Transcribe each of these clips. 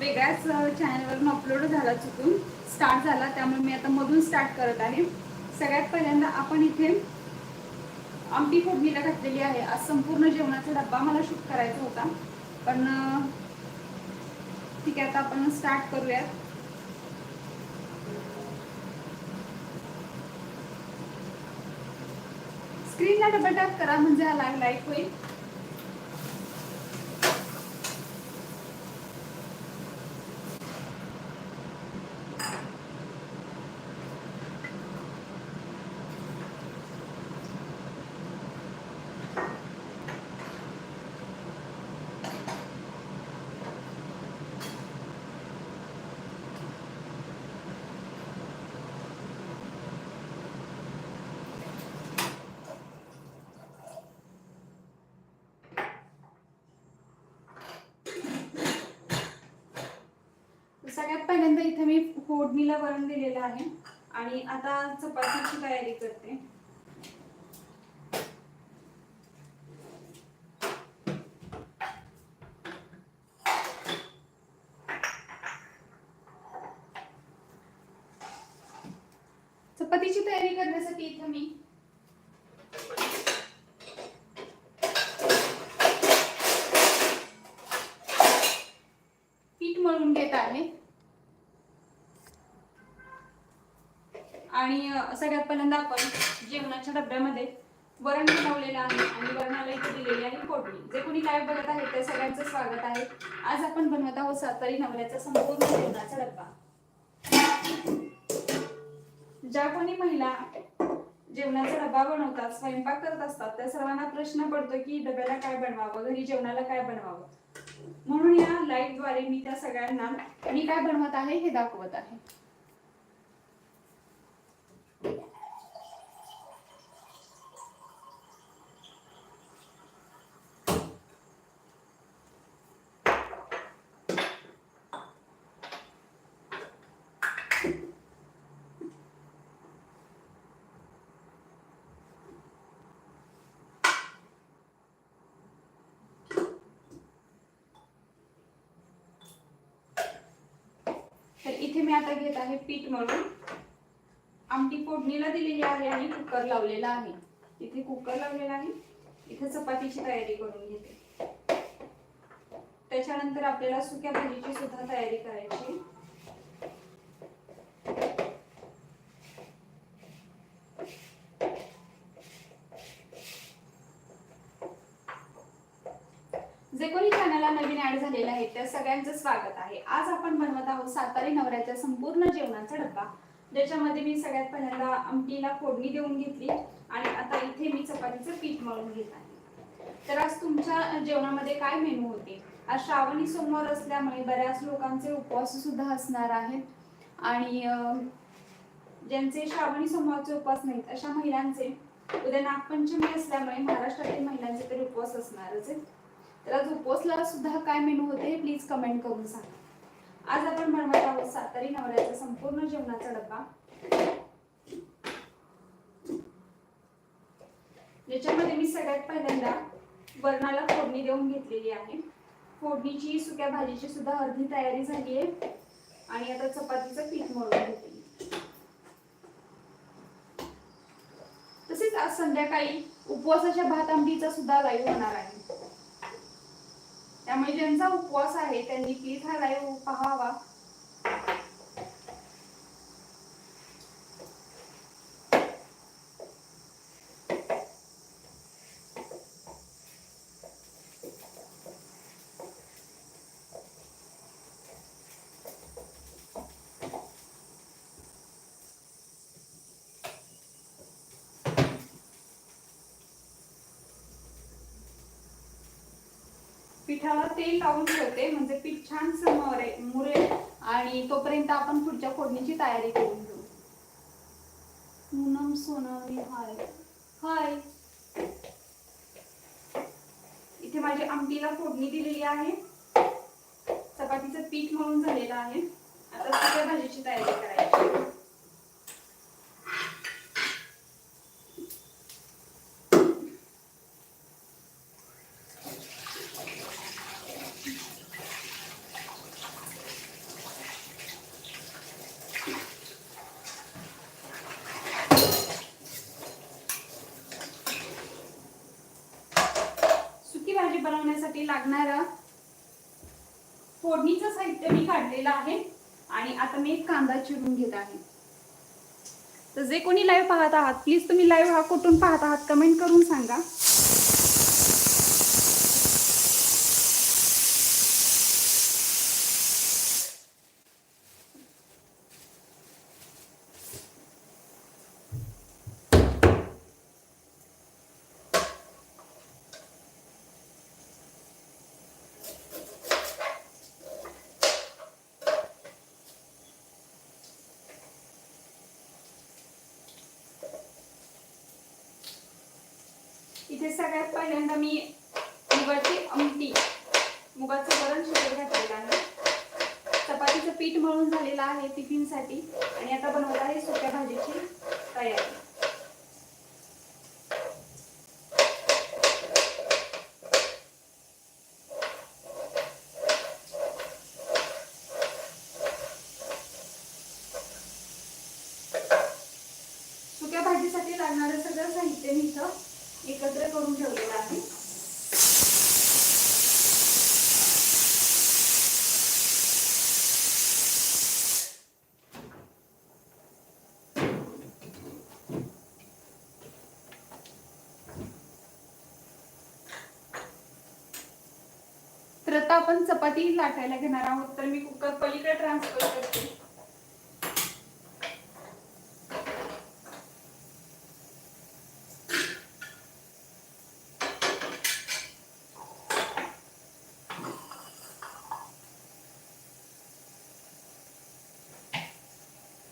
वेगळ्याच चॅनलवरून अपलोड झाला चुकून स्टार्ट झाला त्यामुळे मी आता मधून स्टार्ट करत आहे. सगळ्यात पहिल्यांदा आपण इथे आमटी फोडणीला घातलेली आहे. आज संपूर्ण जेवणाचा डब्बा मला शूट करायचा होता. पण ठीक आहे आता आपण स्टार्ट करूयात. स्क्रीनला डबल टॅप करा म्हणजे हा लाईव्ह लाईक होईल सगळ्यात पहिल्यांदा इथे मी फोडणीला वरण दिलेलं आहे. आणि आता चपातीची तयारी करते चपातीची तयारी करण्यासाठी इथे मी पीठ मळून घेत आहे आणि अ, सगळ्यात पहिल्यांदा आपण जेवणाच्या डब्यामध्ये वरण बनवलेलं आहे आणि वरणाला इथे दिलेली आहे फोडणी. जे कोणी काय बघत आहे ते सगळ्यांचं स्वागत आहे. आज आपण बनवत आहोत सातारी नवऱ्याचा संपूर्ण जेवणाचा डब्बा. ज्या कोणी महिला जेवणाचा डबा बनवतात स्वयंपाक करत असतात त्या सर्वांना प्रश्न पडतो की डब्याला काय बनवावं घरी जेवणाला काय बनवावं? म्हणून या लाईव्हद्वारे मी त्या सगळ्यांना मी काय बनवत आहे हे दाखवत आहे. इथे मी आता घेत आहे पीठ म्हणून. आमटी फोडणीला दिलेली आहे आणि कुकर लावलेला आहे. इथे कुकर लावलेला आहे. इथे चपातीची तयारी करून घेते. त्याच्यानंतर आपल्याला सुक्या भाजीची सुद्धा तयारी करायची जे कोणी चॅनलला नवीन ऍड झालेले आहेत त्या सगळ्यांचं स्वागत आहे आज आपण बनवत आहोत. सातारी नवऱ्याच्या संपूर्ण जेवणाचा डब्बा. ज्याच्यामध्ये मी सगळ्यात पहिल्यांदा आमटीला फोडणी देऊन घेतली आणि आता इथे मी चपातीचं पीठ मळून घेत आहे. तर आज तुमच्या जेवणामध्ये काय मेनू होते? आज श्रावणी सोमवार असल्यामुळे बऱ्याच लोकांचे उपवास सुद्धा असणार आहेत. आणि ज्यांचे श्रावणी सोमवारचे उपवास नाहीत अशा महिलांचे उद्या नागपंचमी असल्यामुळे महाराष्ट्रातील महिलांचे तरी उपवास असणारच आहेत. तर आज उपवासला सुद्धा काय मेनू होते हे प्लीज कमेंट करून सांगा. आज आपण बनवत आहोत सातारी नवऱ्याचा संपूर्ण जेवणाचा डब्बा याच्यामध्ये मी सगळ्यात पहिल्यांदा वरणाला फोडणी देऊन घेतलेली आहे. फोडणीची सुक्या भाजीची सुद्धा अर्धी तयारी झाली आहे. आणि आता चपातीचं पीठ मळून घेतली तसेच आज संध्याकाळी उपवासाच्या भात आमटीचा सुद्धा लाईव्ह होणार आहे. त्यामुळे ज्यांचा उपवास आहे. त्यांनी प्लीज हा लाईव्ह पाहावा. पिठाला तेल लावून ठेवते म्हणजे पीठ छान समोरे मुरे आणि तोपर्यंत आपण पुढच्या फोडणीची तयारी करून घेऊ. पूनम सोनाली हाय. हाय. इथे माझी आमटीला फोडणी दिलेली आहे चपातीचं पीठ मळून झालेलं आहे आता सगळ्या भाजीची तयारी करायची लागणारा फोडणीचं साहित्य मी काढलेलं आहे आणि आता मी एक कांदा चिरून घेत आहे. तर जे कोणी लाईव्ह पाहत आहात प्लीज तुम्ही लाईव्ह हा कुठून पाहत आहात कमेंट करून सांगा. इथे सगळ्यात पहिल्यांदा मी मुगाची आमटी मुगाचं वरण शिजत घातलेलं आहे. चपातीचं पीठ मळून झालेलं आहे टिफिनसाठी. आणि आता बनवत आहे सुक्या भाजीची तयारी सुक्या भाजीसाठी लागणारं सगळं साहित्य मी इथं एकत्र करून ठेवलेलं आहे तर आता आपण चपाती लाटायला घेणार आहोत तर मी कुकर पलीकडे ट्रान्सफर करते.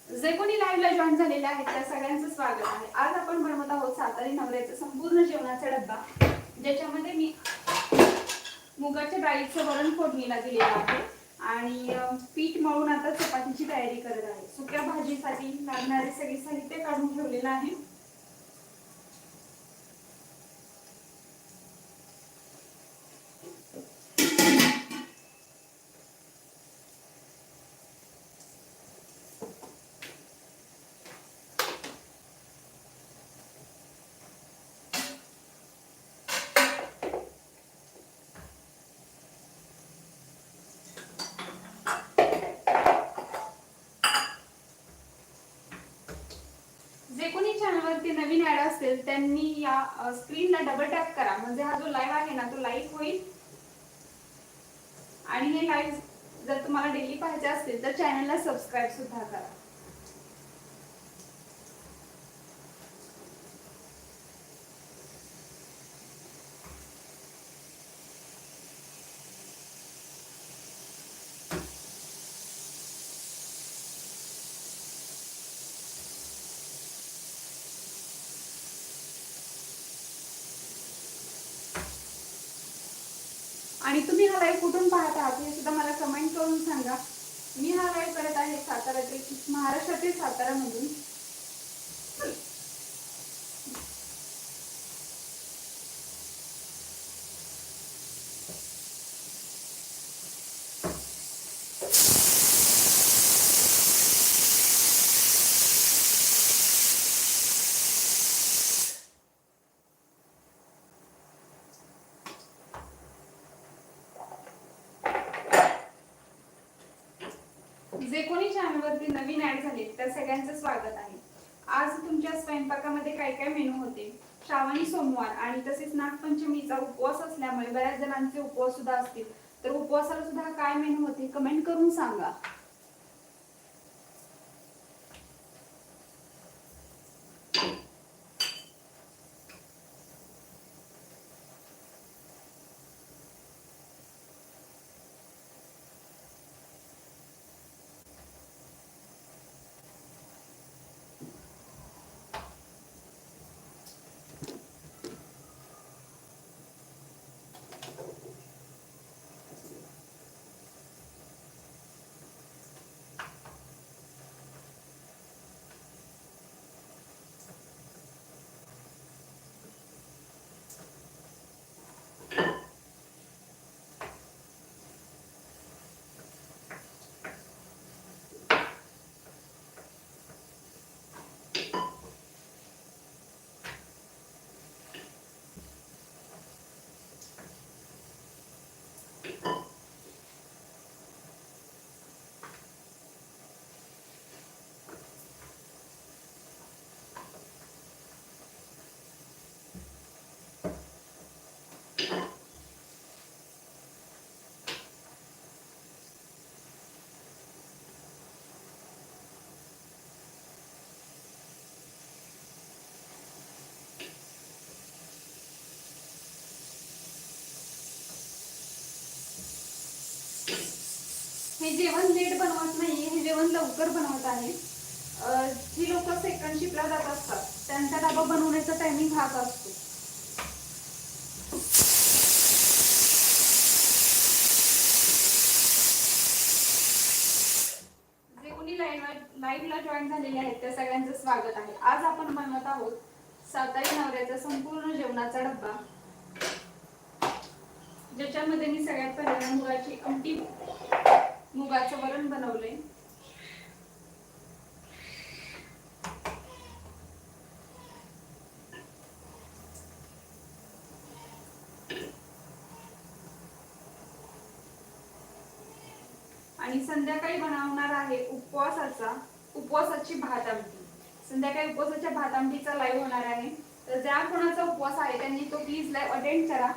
जे कोणी लाईव्हला जॉईन झालेले आहेत त्या सगळ्यांचं स्वागत आहे. आज आपण बनवत आहोत सातारी नवऱ्याचा संपूर्ण जेवणाचा डब्बा ज्याच्यामध्ये मी डाळीचं वरण फोडणीला दिलेलं आहे. आणि पीठ मळून आता चपातीची तयारी करत आहे. सुक्या भाजीसाठी लागणारे सगळे साहित्य काढून ठेवलेलं आहे. जे चॅनलवरती नवीन ऍड असेल त्यांनी या स्क्रीनला डबल टॅप करा. म्हणजे हा जो लाईव्ह आहे ना तो लाईव्ह होईल. आणि हे लाईव्ह जर तुम्हाला डेली पाहायचे असतील तर चॅनलला सबस्क्राईब सुद्धा करा. आणि तुम्ही हा लाईव्ह कुठून पाहत आहात हे सुद्धा मला कमेंट करून सांगा. मी हा लाईव्ह करत आहे साताऱ्यातील महाराष्ट्रातील सातारामधून. जे कोणी चॅनलवरती नवीन ऍड झाले त्या सगळ्यांचं स्वागत आहे. आज तुमच्या स्वयंपाकामध्ये काय काय मेनू होते? श्रावणी सोमवार आणि तसेच नागपंचमीचा उपवास असल्यामुळे बऱ्याच जणांचे उपवास सुद्धा असतील. तर उपवासाला सुद्धा काय मेनू होते? कमेंट करून सांगा. मी जेवण लेट बनवत नाही हे जेवण लवकर बनवत आहे. जी लोक सेकंड शिफ्टला जात असतात त्यांचा डबा बनवण्याचा टायमिंग हाच असतो. जे कोणी लाईव्हला जॉईन झालेले आहेत त्या सगळ्यांचं स्वागत आहे. आज आपण बनवत आहोत सातारी नवऱ्याचा संपूर्ण जेवणाचा डब्बा. ज्याच्यामध्ये मी सगळ्यात पहिल्यांदा मुगाची आमटी मुगाचं वरण बनवलंय. आणि संध्याकाळी बनवणार आहे उपवासाचा उपवासाची भात आमटी. संध्याकाळी उपवासाच्या भात आमटीचा लाईव्ह होणार आहे. तर ज्या कोणाचा उपवास आहे त्यांनी तो प्लीज लाईव्ह अटेंड करा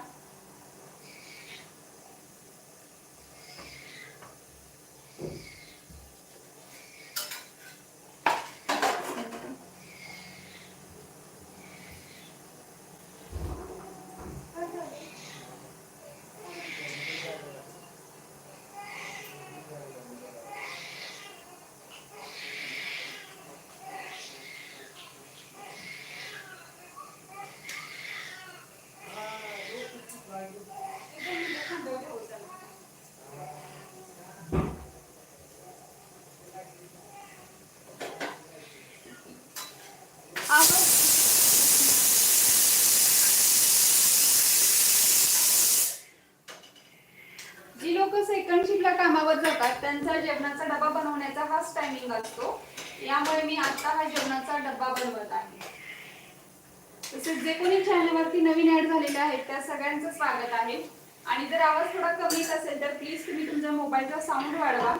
आवाज जी लोक सेकंड शिफ्टला कामावर जातात त्यांचा जेवणाचा डबा बनवण्याचा हाच टायमिंग असतो. यामुळे मी आता हा जेवणाचा डबा बनवत आहे. तसेच जे कोणी चॅनलवरती नवीन ऍड झालेले आहेत त्या सगळ्यांचं स्वागत आहे. आणि जर आवाज थोडा कमी असेल तर प्लीज तुम्ही तुमच्या मोबाईलचा साऊंड वाढवा.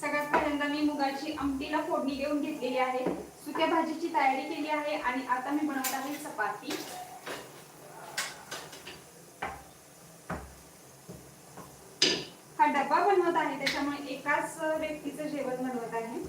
सगळ्यात पहिल्यांदा मी मुगाची आमटीला फोडणी देऊन घेतलेली आहे. सुक्या भाजीची तयारी केली आहे आणि आता मी बनवत आहे चपाती हा डबा बनवत आहे त्याच्यामुळे एकाच व्यक्तीचं जेवण बनवत आहे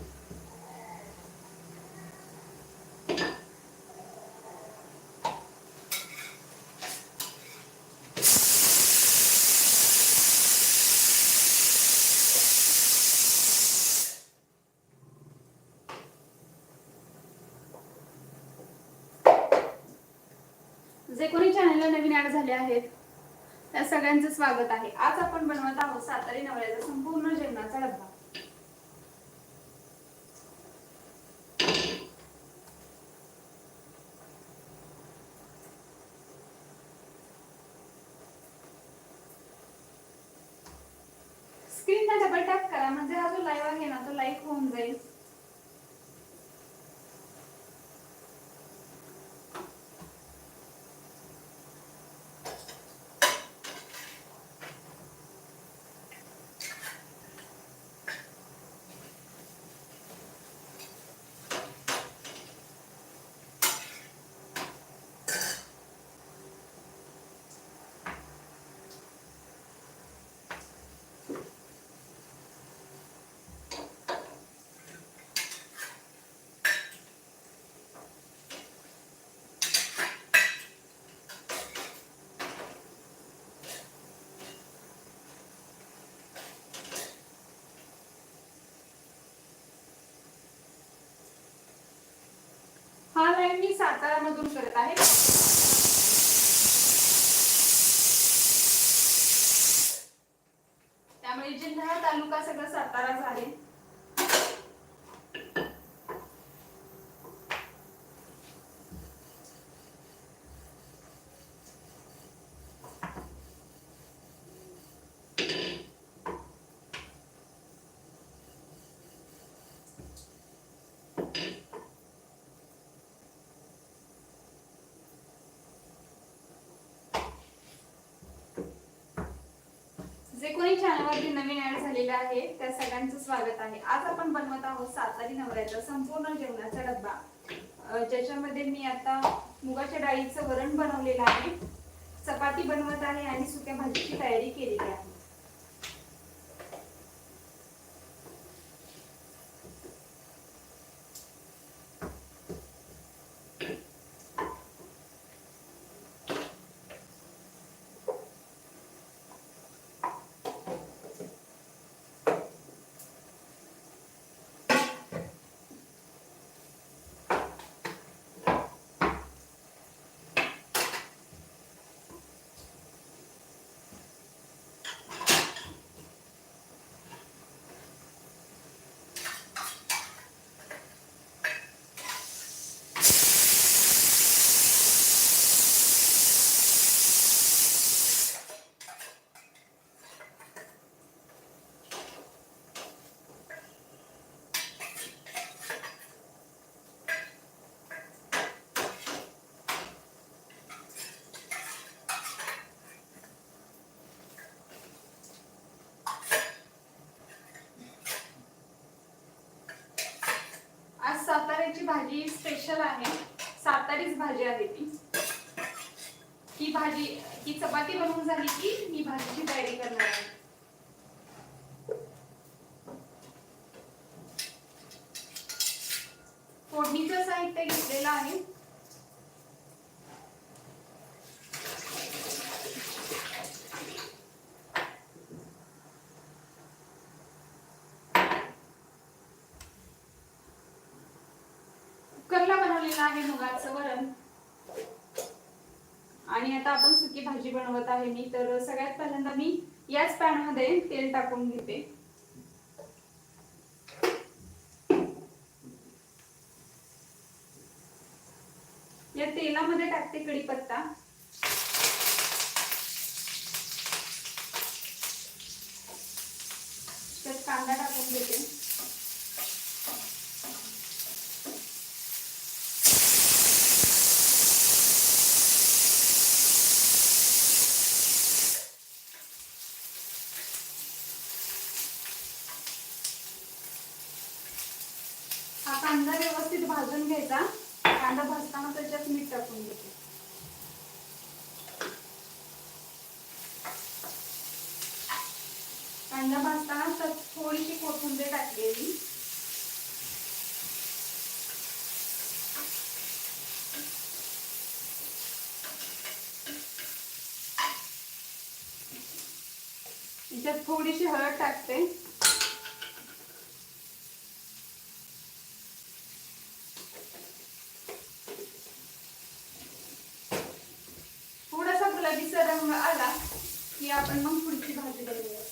जे कोणी चॅनलला नवीन ऍड झाले आहेत त्या सगळ्यांचं स्वागत आहे. आज आपण बनवत आहोत सातारी नवऱ्याचा संपूर्ण जेवणाचा डब्बा. स्क्रीनला डबल टॅप करा म्हणजे हा जो लाईव्ह आहे ना तो लाईव्ह आहे मी सातारा मधून करत आहे. त्यामुळे जिल्हा तालुका सगळं साताराच आहे जे कोणी चॅनलवरती नवीन ऍड झालेलं आहे त्या सगळ्यांचं स्वागत आहे. आज आपण बनवत आहोत सातारी नवऱ्याचा संपूर्ण जेवणाचा डब्बा. ज्याच्यामध्ये मी आता मुगाच्या डाळीचं वरण बनवलेलं आहे. चपाती बनवत आहे आणि सुक्या भाजीची तयारी केलेली आहे आज साताऱ्याची भाजी स्पेशल आहे. सातारीच भाजी आहे ती. ही भाजी ही चपाती बनवून झाली की मी भाजीची तयारी करणार आहे फोडणीचं साहित्य घेतलेलं आहे कुकरला बनवलेलं आहे मुगाचं वरण. आणि आता आपण सुकी भाजी बनवत आहे मी. तर सगळ्यात पहिल्यांदा मी याच पॅनमध्ये तेल टाकून घेते. या तेलामध्ये टाकते कढीपत्ता. त्यात कांदा टाकून देते हा कांदा व्यवस्थित भाजून घ्यायचा कांदा भाजताना त्याच्यात मीठ टाकून घ्यायचे कांदा भाजताना तर थोडीशी कोथिंबीर टाकलेली. त्याच्यात थोडीशी हळद टाकते थोडासा गुलाबीचा रंग आला की आपण मग पुढची भाजी बनवूया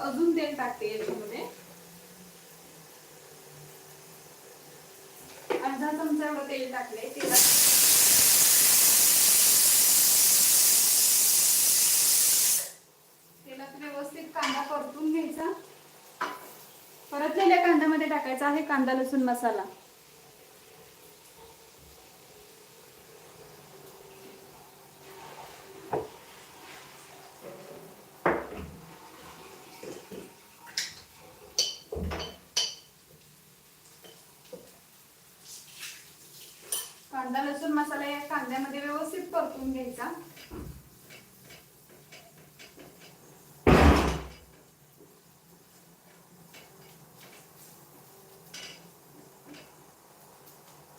अजून तेल टाकते याच्यामध्ये. अर्धा चमचा एवढं तेल टाकले तेला तेलात व्यवस्थित कांदा परतून घ्यायचा. परतलेल्या कांद्यामध्ये टाकायचा आहे कांदा लसूण मसाला कांदा लसूण मसाला या कांद्यामध्ये व्यवस्थित परतून घ्यायचा.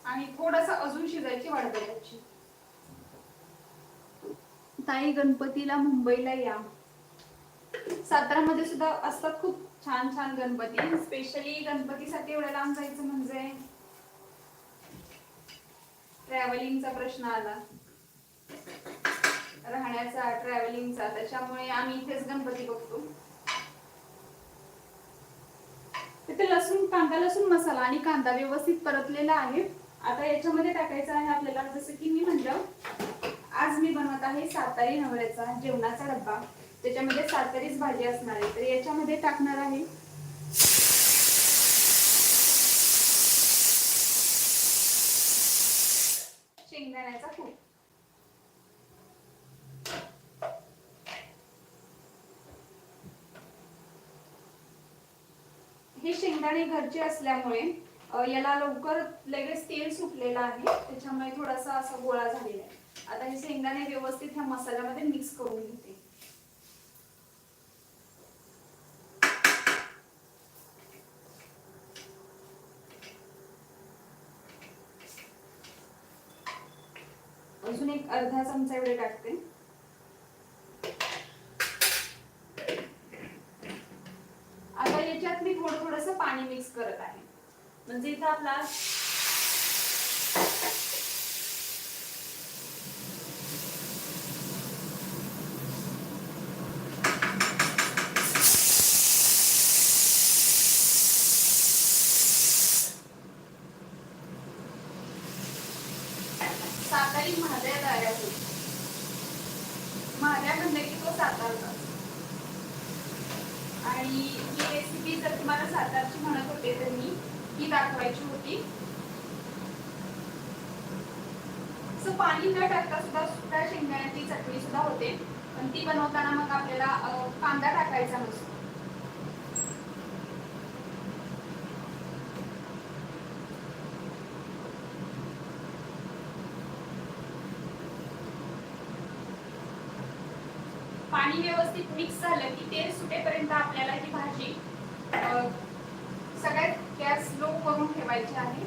आणि थोडासा अजून शिजायची वाट बघायची ताई गणपतीला मुंबईला या. सातारामध्ये सुद्धा असतात खूप छान छान गणपती. स्पेशली गणपतीसाठी एवढ्या लांब जायचं म्हणजे ट्रॅव्हलिंगचा प्रश्न आला. राहण्याचा ट्रॅव्हलिंगचा. त्याच्यामुळे आम्ही इथेच गणपती बघतो. इथे लसूण कांदा लसूण मसाला आणि कांदा व्यवस्थित परतलेला आहे. आता याच्यामध्ये टाकायचं आहे आपल्याला. जसं की मी म्हणलं आज मी बनवत आहे सातारी नवऱ्याचा जेवणाचा डब्बा. त्याच्यामध्ये सातारीच भाजी असणार आहे. तर याच्यामध्ये टाकणार आहे शेंगदाण्याचा कूट हे शेंगदाणे घरचे असल्यामुळे याला लवकर लगेच तेल सुटलेलं आहे. त्याच्यामुळे थोडासा असा गोळा झालेला आहे. आता हे शेंगदाणे व्यवस्थित ह्या मसाल्यामध्ये मिक्स करून घेते अजून एक अर्धा चमचा एवढे टाकते. आता याच्यात मी थोडं थोडस पाणी मिक्स करत आहे. म्हणजे इथं आपला सातारी महाद्या तयार होईल महाद्या म्हणलं की तो सातारचा आणि ही रेसिपी जर तुम्हाला सातारची म्हणत होते तर मी ही दाखवायची होती असं पाणी न टाकता सुद्धा सुद्धा शेंगदाण्याची चटणी सुद्धा होते पण ती बनवताना मग आपल्याला अं, कांदा टाकायचा नसतो पाणी व्यवस्थित मिक्स झालं की तेल सुटेपर्यंत आपल्याला ही भाजी सगळ्यात गॅस लो करून ठेवायची आहे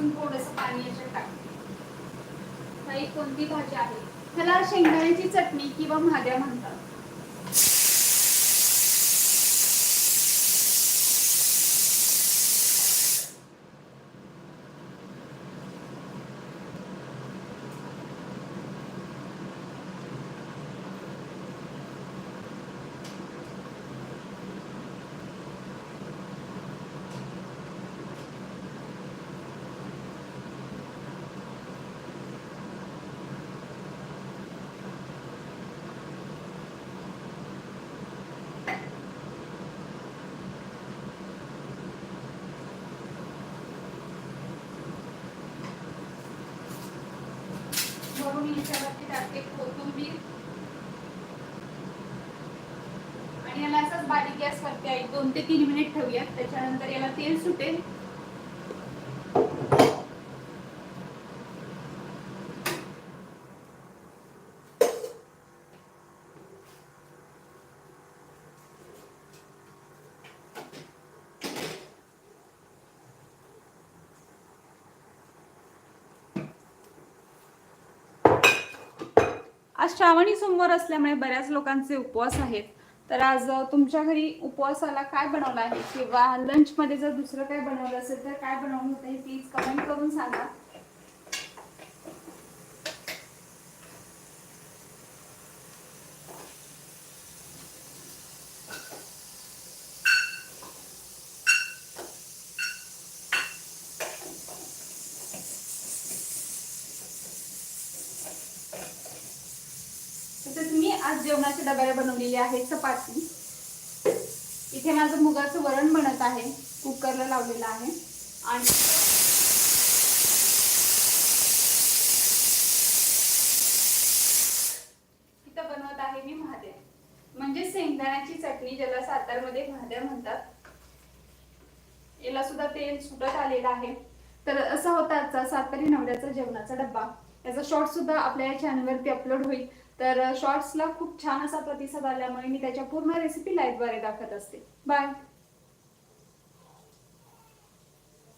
अजून थोडस पाणी याच्यात टाकते ही कोणती भाजी आहे? ह्याला शेंगदाण्याची चटणी किंवा महाद्या म्हणतात म्हणून याच्यावरती टाकते कोथिंबीर आणि याला असंच बारीक गॅस करते एक दोन ते तीन मिनिट ठेवूयात. त्याच्यानंतर याला तेल सुटेल. आज श्रावणी सोमवार असल्यामुळे बऱ्याच लोकांचे उपवास आहेत. तर आज तुमच्या घरी उपवासाला काय बनवलं आहे? किंवा लंचमध्ये जर दुसरं काय बनवलं असेल तर काय बनवलं होतं हे प्लीज कमेंट करून सांगा तसेच मी आज जेवणाच्या डब्याला बनवलेली आहे चपाती. इथे माझं मुगाचं वरण बनत आहे. कुकरला लावलेलं आहे. आणि इथं बनवत आहे मी महादेव. म्हणजे शेंगदाण्याची चटणी ज्याला सातारमध्ये महादेव म्हणतात. याला सुद्धा तेल सुटत आलेलं आहे. तर असा होता आजचा सातारी नवऱ्याचा जेवणाचा डब्बा. याचा शॉर्ट सुद्धा आपल्या या चॅनलवरती अपलोड होईल. तर शॉर्ट्सला खूप छान असा प्रतिसाद आल्यामुळे मी त्याच्या पूर्ण रेसिपी लाईव्हद्वारे दाखवत असते. बाय